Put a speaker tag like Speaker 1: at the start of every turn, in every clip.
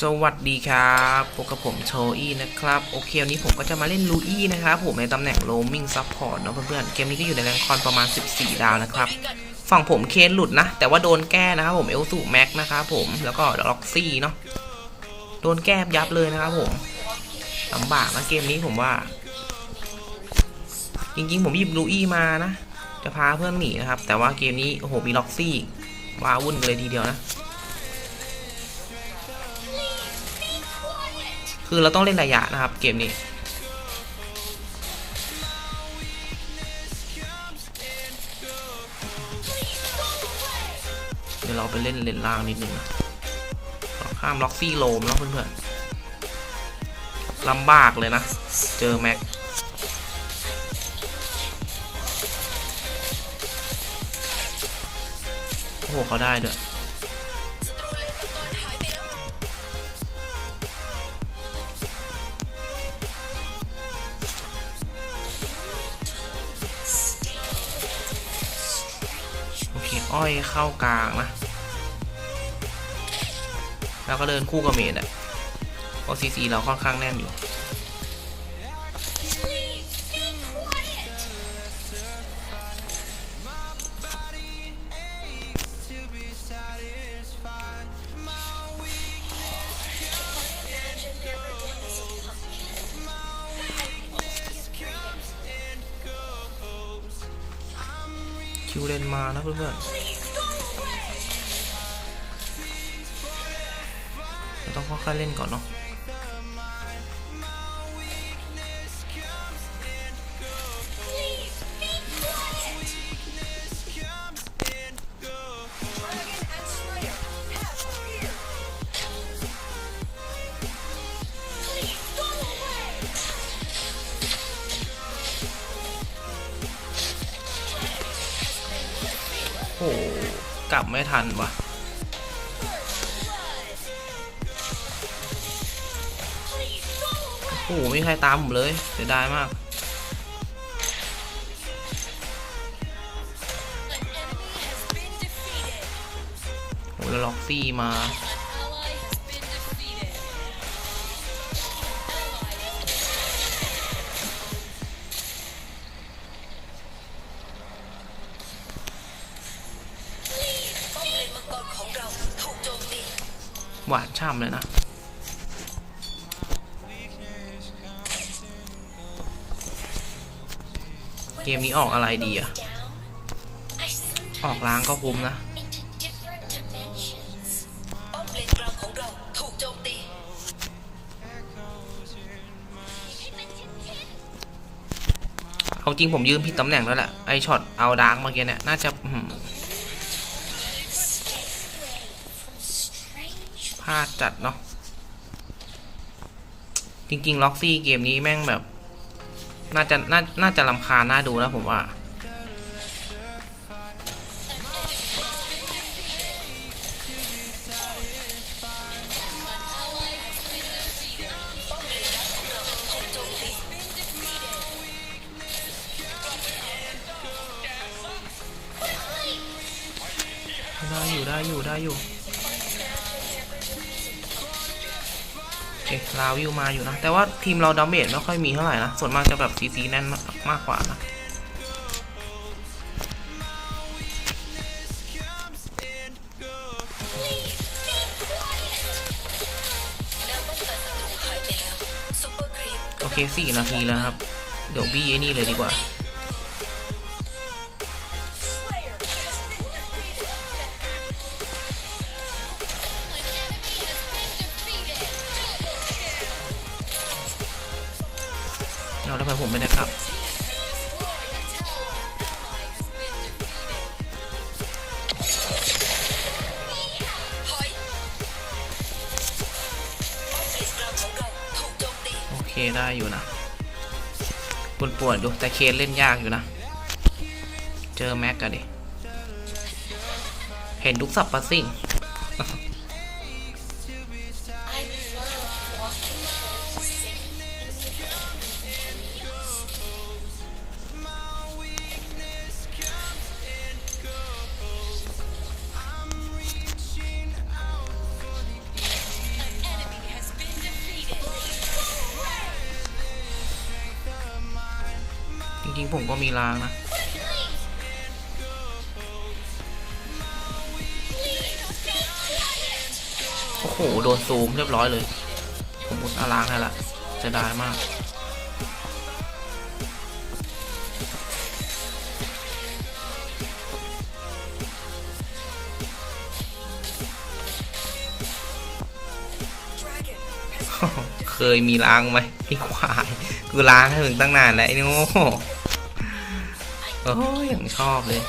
Speaker 1: สวัสดีครับพบกับผมโชอี้นะครับ โอเควันนี้ผมก็จะมาเล่นลูอี้นะครับ ผมในตำแหน่ง roaming support เนาะเพื่อนๆ เกมนี้ก็อยู่ในแรงคอนประมาณ 14 ดาวนะครับ ฝั่งผมเคนหลุดนะ แต่ว่าโดนแก้นะครับผมเอลสูแม็กนะครับผม แล้วก็ล็อกซี่เนาะ โดนแก้ยับเลยนะครับผมลำบากนะเกมนี้ผมว่า จริงๆ ผมหยิบลูอี้มานะ จะพาเพื่อนหนีนะครับ แต่ว่าเกมนี้โอ้โหมีล็อกซี่ว้าวุ่นเลยทีเดียวนะ คือเราต้องเล่นระยะนะครับเกมนี้เดี๋ยวเราไปเล่นเลนล่างนิดนึงนะข้ามล็อกซี่โลมแล้วเพื่อนๆลำบากเลยนะ เจอแม็กโอ้โหเขาได้ด้วย อ้อยเข้ากลางนะ แล้วก็เดินคู่กับเมดอะเพราะซีซีเราค่อนข้างแน่นอยู่ คิวเลนมานะเพื่อนๆเราต้องค่อยๆเล่นก่อนเนาะ กลับไม่ทันว่ะโอ้โหไม่ใครตามผมเลยเสียดายมาก โอ้แล้วล็อกซี่มา หวานช่ำเลยนะเกมนี้ออกอะไรดีอะออกล้างก็คุ้มนะ
Speaker 2: เอาจ
Speaker 1: ริงผมยืนผิดตำแหน่งแล้วแหละไอช็อตเอาดาร์กเมื่อกี้เนี่ยน่าจะาดจัดเนาะจริงๆล็อกซี่เกมนี้แม่งแบบ น่าจะน่าน่าจะลำคาญน่าดูนะผมว่าได้อยู่ได้อยู่ได้อยู่ เอ๊ะลาวิวมาอยู่นะ แต่ว่าทีมเราดาเมจไม่ค่อยมีเท่าไหร่นะ ส่วนมากจะแบบซีซีแน่นมากกว่านะโอเคสี่นาทีแล้วครับ เดี๋ยวบี้ไอ้นี่เลยดีกว่า เคได้อยู่นะปวดปวดๆอยู่แต่เคเล่นยากอยู่นะ เจอแม็กกันดิ เห็นทุกสับปัสซิ่ง ผมก็มีรางนะโอ้โห โดนซูมเรียบร้อยเลย ผมมุดอาล้างให้ละจะได้มากเคยมีล้างไหมไอ้ควาย กูล้างให้มึงตั้งนานแล้วไอ้โง่ โอ้ยอย่างชอบเลย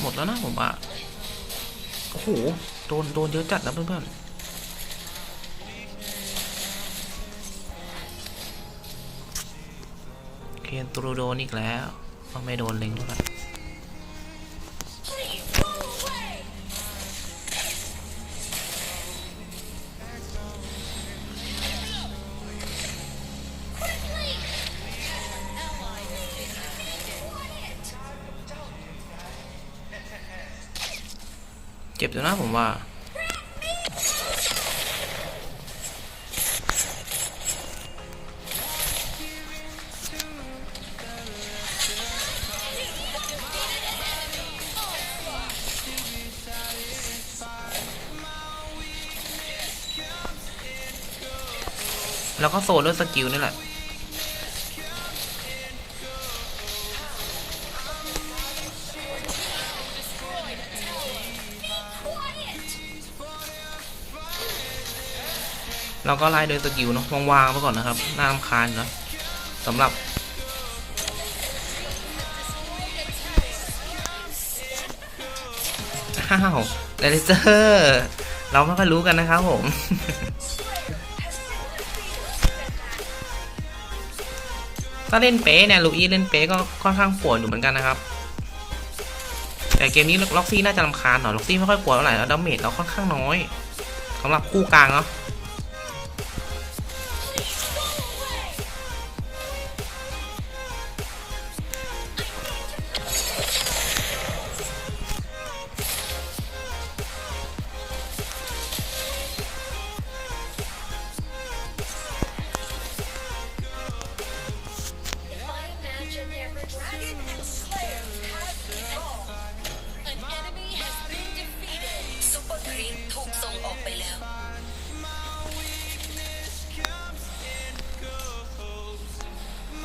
Speaker 1: หมดแล้วนะผมว่าโอ้โห โดน โดนเยอะจัดนะเพื่อนๆ ตรูโดนอีกแล้วก็ไม่โดนเล็งเท่าไหร่เจ็บอยู่นะผมว่า แล้วก็โซนด้วยสกิลนี่แหละเราก็ไล่โดยสกิลเนาะวางๆไปก่อนนะครับน่ารำคาญเนาะสำหรับอ้าวเลเซอร์ เราไม่ค่อยรู้กันนะครับผม ถ้าเล่นเป๊ะเนี่ยลูอี้เล่นเป๊ะก็ค่อนข้างปวดอยู่เหมือนกันนะครับ แต่เกมนี้ล็อกซี่น่าจะลำคาญหน่อยล็อกซี่ไม่ค่อยปวดเท่าไหร่แล้วดาเมจเราค่อนข้างน้อยสำหรับคู่กลางเนาะ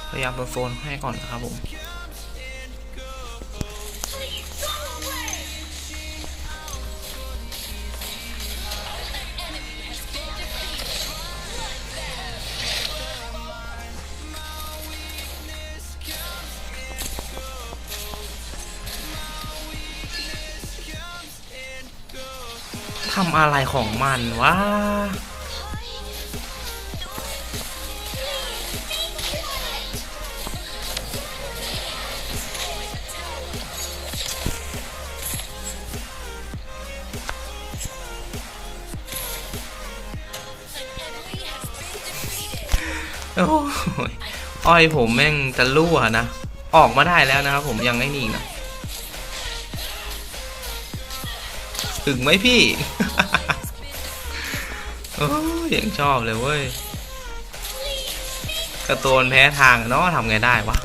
Speaker 1: พยายามโดโซนให้ก่อนนะครับผมทำอะไรของมันวะ โอ้ยอ้อยผมแม่งจะรั่วนะ ออกมาได้แล้วนะครับผมยังไม่นี่นะถึงไหมพี่ โอ้ยยังชอบเลยเว้ยกระโตนแพ้ทางเนาะทำไงได้วะ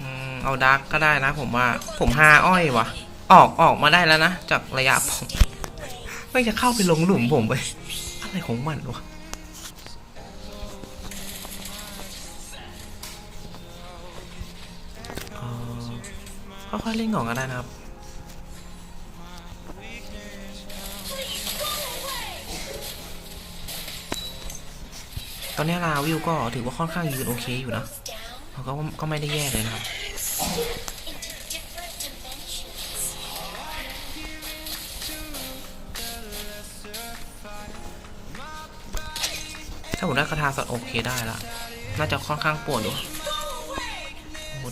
Speaker 1: อืมเอาดาร์กก็ได้นะ ผมว่า ผมหาอ้อยวะออกออกมาได้แล้วนะ จากระยะผมไม่จะเข้าไปลงหลุมผมไปอะไรของมันวะค่อยๆเล่นก่อนก็ได้นะครับตอนนี้ลาวิวก็ถือว่าค่อนข้างยืนโอเคอยู่นะ ก็ก็ไม่ได้แย่เลยนะครับถ้าผมได้คาถาสัตว์โอเคได้ละ น่าจะค่อนข้างปวดอยู่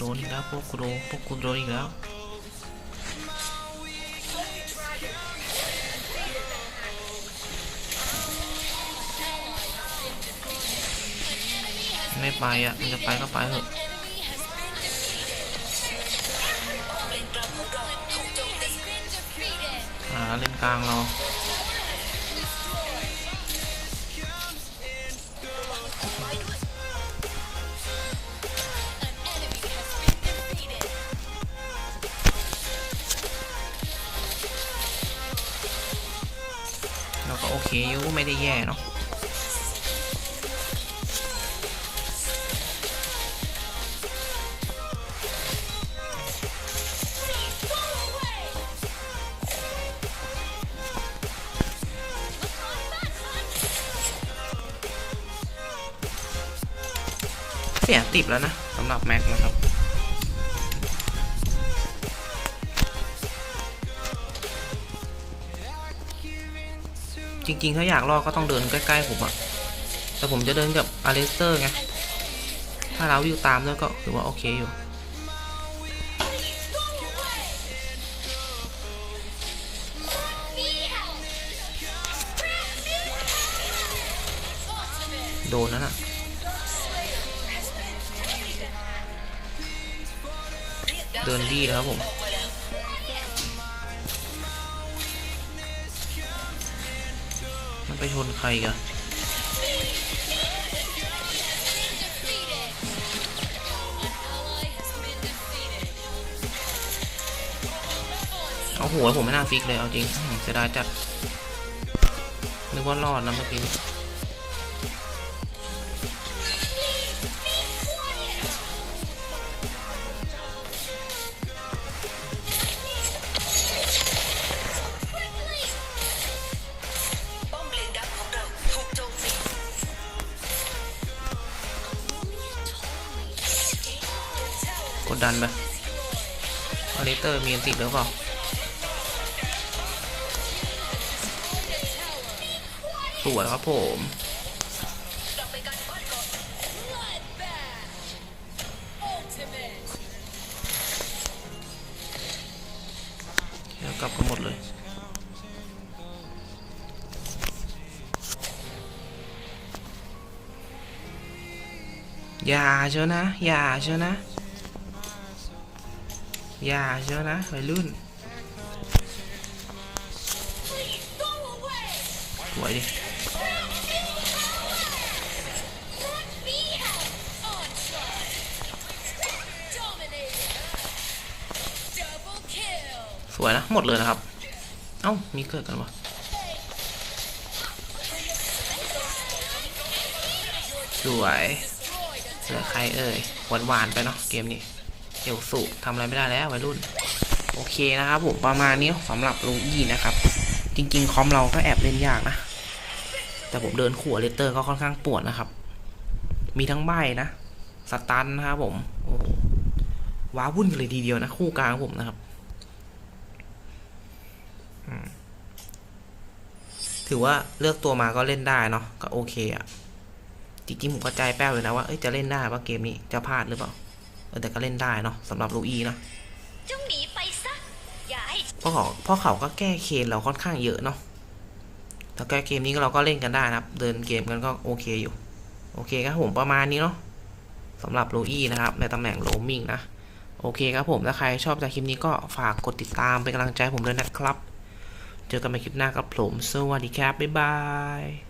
Speaker 1: โดนอีกแล้วพวกกูโดนพวกกูโดนอีกแล้ว ไม่ไปอะมันจะไปก็ไปเถอะ
Speaker 2: เลนกลางของเราถูกโจมตี
Speaker 1: หาเลนกลางเรา
Speaker 2: ไม้วย
Speaker 1: เราก็โอเคอยู่ไม่ได้แย่เนาะ สียติดแล้วนะสำหรับแม็กนะครับ จริง ๆ ถ้าอยากรอดก็ต้องเดินใกล้ ๆ ผมอะแต่ผมจะเดินกับอเลสเตอร์ไง ถ้าเราวิวตามด้วยก็ถือว่าโอเคอยู่โดนนั่นอะ เดินดีแล้วครับผม
Speaker 2: มั
Speaker 1: นไปชนใครกันเอาหัวผมไม่น่าฟิกเลย เอาจริงเสียดายจัดนึกว่ารอดนะเมื่อกี้
Speaker 2: ดั
Speaker 1: นไปอเลเตอร์มีอันติดหรือเปล่าสวยครับผม
Speaker 2: กลับกัน
Speaker 1: หมดเลยอย่าเชียวนะอย่าเชียวนะ ยาเชียวนะวัยรุ่นสวยดิสวยนะ หมดเลยนะครับ เอ้า มีเกิดกันวะสวยเหลือใครเอ่ยหวานหวานๆไปเนาะเกมนี้ เอวสุทำอะไรไม่ได้แล้ววัยรุ่น โอเคนะครับผมประมาณนี้สำหรับลุงอี้นะครับ จริง ๆ คอมเราก็แอบเล่นยากนะ แต่ผมเดินขั่วเลเตอร์ก็ค่อนข้างปวดนะครับ มีทั้งใบนะสตันนะครับผมโอ้ว้าวุ่นกันเลยทีเดียวนะคู่กลางผมนะครับถือว่าเลือกตัวมาก็เล่นได้เนาะก็โอเคอะจริงๆผมก็ใจแป้วเลยนะว่าจะเล่นได้ว่าเกมนี้จะพลาดหรือเปล่า แต่ก็เล่นได้เนาะสำหรับลูอีนะ
Speaker 2: จงหนีไปซะอย่าให้
Speaker 1: เพราะเขาเพราะเขาก็แก้เคนเราค่อนข้างเยอะเนาะแต่แก้เกมนี้ก็เราก็เล่นกันได้นะครับ เดินเกมกันก็โอเคอยู่ โอเคครับผมประมาณนี้เนาะสำหรับลูอีนะครับ ในตำแหน่งโรมมิ่งนะ โอเคครับผม ถ้าใครชอบจากคลิปนี้ก็ฝากกดติดตามเป็นกำลังใจให้ผมด้วยนะครับ เจอกันใหม่คลิปหน้ากับผม สวัสดีครับ บ๊ายบาย